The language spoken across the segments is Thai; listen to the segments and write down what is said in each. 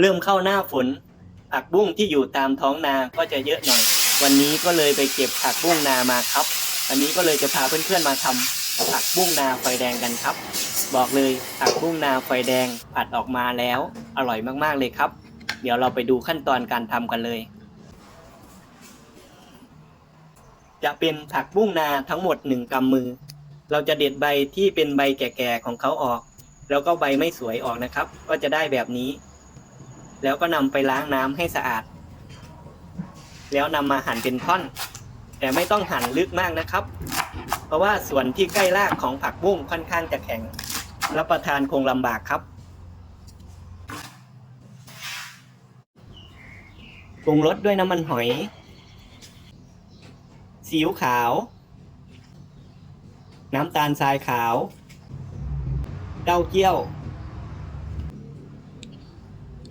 เริ่มเข้าหน้าฝนผักบุ้งที่อยู่ตามท้องนาก็จะเยอะหน่อย วันนี้ก็เลยไปเก็บผักบุ้งนามาครับ วันนี้ก็เลยจะพาเพื่อนๆมาทำผักบุ้งนาไฟแดงกันครับ บอกเลยผักบุ้งนาไฟแดงผัดออกมาแล้ว อร่อยมากๆเลยครับ เดี๋ยวเราไปดูขั้นตอนการทำกันเลย จะเป็นผักบุ้งนาทั้งหมดหนึ่งกำมือ เราจะเด็ดใบที่เป็นใบแก่ๆของเขาออก แล้วก็ใบไม่สวยออกนะครับ ก็จะได้แบบนี้ แล้วก็นำไปล้างน้ำให้สะอาด แล้วนำมาหั่นเป็นท่อน แต่ไม่ต้องหั่นลึกมากนะครับ เพราะว่าส่วนที่ใกล้รากของผักบุ้งค่อนข้างจะแข็ง รับประทานคงลำบากครับปรุงรสด้วยน้ำมันหอย ซีอิ๊วขาว น้ำตาลทรายขาว เต้าเจี้ยว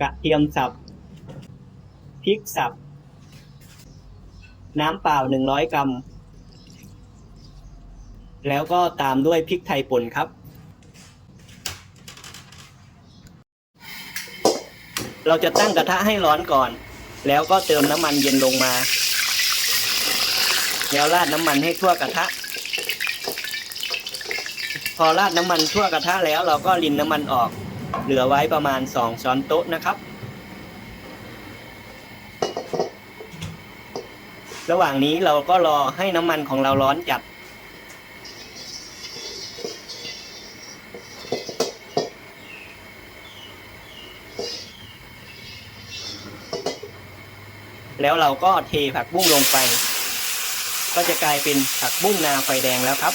ระเทียมสับพริกสับ น้ำเปล่าหนึ่งร้อยกรัม แล้วก็ตามด้วยพริกไทยป่นครับ เราจะตั้งกระทะให้ร้อนก่อน แล้วก็เติมน้ำมันเย็นลงมา แล้วราดน้ำมันให้ทั่วกระทะพอราดน้ำมันทั่วกระทะแล้วเราก็รินน้ำมันออก เหลือไว้ประมาณ 2 ช้อนโต๊ะนะครับ ระหว่างนี้เราก็รอให้น้ำมันของเราร้อนจัด แล้วเราก็เทผักบุ้งลงไป ก็จะกลายเป็นผักบุ้งนาไฟแดงแล้วครับ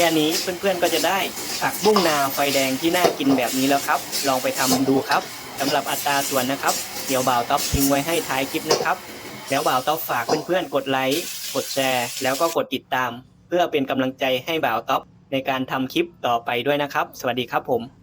ค่นี้เพื่อนๆก็จะได้ผักบุ้งนาไฟแดงที่น่ากินแบบนี้แล้วครับ ลองไปทำดูครับสำหรับอัตราส่วนนะครับ เดี๋ยวบ่าวท็อปทิ้งไว้ให้ท้ายคลิปนะครับ แล้วบ่าวท็อปฝากเพื่อนๆกดไลค์กดแชร์แล้วก็กดติดตาม เพื่อเป็นกำลังใจให้บ่าวท็อปในการทำคลิปต่อไปด้วยนะครับ สวัสดีครับผม